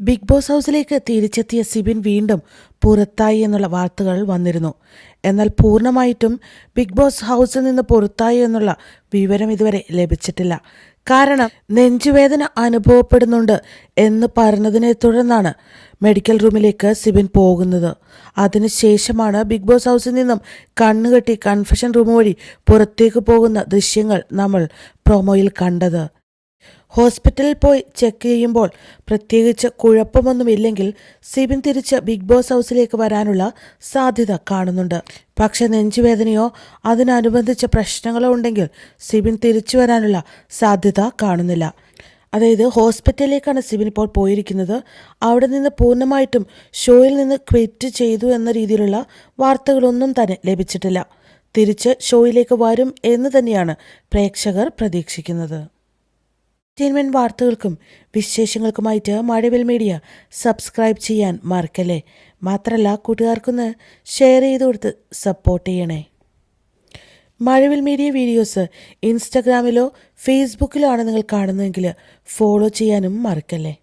Big boss ഹൗസിലേക്ക് തിരിച്ചെത്തിയ സിബിൻ വീണ്ടും പുറത്തായി എന്നുള്ള വാർത്തകൾ വന്നിരുന്നു. എന്നാൽ പൂർണമായിട്ടും ബിഗ് ബോസ് ഹൗസിൽ നിന്ന് പുറത്തായി എന്നുള്ള വിവരം ഇതുവരെ ലഭിച്ചിട്ടില്ല. കാരണം നെഞ്ചുവേദന അനുഭവപ്പെടുന്നുണ്ട് എന്ന് പറഞ്ഞതിനെ തുടർന്നാണ് മെഡിക്കൽ റൂമിലേക്ക് സിബിൻ പോകുന്നത്. അതിനുശേഷമാണ് ബിഗ് ബോസ് ഹൗസിൽ നിന്നും കണ്ണുകെട്ടി കൺഫെഷൻ റൂം വഴി പുറത്തേക്ക് പോകുന്ന ദൃശ്യങ്ങൾ നമ്മൾ പ്രൊമോയിൽ കണ്ടത്. ഹോസ്പിറ്റലിൽ പോയി ചെക്ക് ചെയ്യുമ്പോൾ പ്രത്യേകിച്ച് കുഴപ്പമൊന്നുമില്ലെങ്കിൽ സിബിൻ തിരിച്ച് ബിഗ് ബോസ് ഹൗസിലേക്ക് വരാനുള്ള സാധ്യത കാണുന്നുണ്ട്. പക്ഷെ നെഞ്ചുവേദനയോ അതിനനുബന്ധിച്ച പ്രശ്നങ്ങളോ ഉണ്ടെങ്കിൽ സിബിൻ തിരിച്ചു വരാനുള്ള സാധ്യത കാണുന്നില്ല. അതായത് ഹോസ്പിറ്റലിലേക്കാണ് സിബിൻ ഇപ്പോൾ പോയിരിക്കുന്നത്. അവിടെ നിന്ന് പൂർണമായിട്ടും ഷോയിൽ നിന്ന് ക്വിറ്റ് ചെയ്തു എന്ന രീതിയിലുള്ള വാർത്തകളൊന്നും തന്നെ ലഭിച്ചിട്ടില്ല. തിരിച്ച് ഷോയിലേക്ക് വരും എന്ന് തന്നെയാണ് പ്രേക്ഷകർ പ്രതീക്ഷിക്കുന്നത്. എന്റർടൈൻമെന്റ് വാർത്തകൾക്കും വിശേഷങ്ങൾക്കുമായിട്ട് മഴവിൽ മീഡിയ സബ്സ്ക്രൈബ് ചെയ്യാൻ മറക്കല്ലേ. മാത്രമല്ല കൂട്ടുകാർക്കൊന്ന് ഷെയർ ചെയ്ത് കൊടുത്ത് സപ്പോർട്ട് ചെയ്യണേ. മഴവിൽ മീഡിയ വീഡിയോസ് ഇൻസ്റ്റഗ്രാമിലോ ഫേസ്ബുക്കിലോ ആണ് നിങ്ങൾ കാണുന്നതെങ്കിൽ ഫോളോ ചെയ്യാനും മറക്കല്ലേ.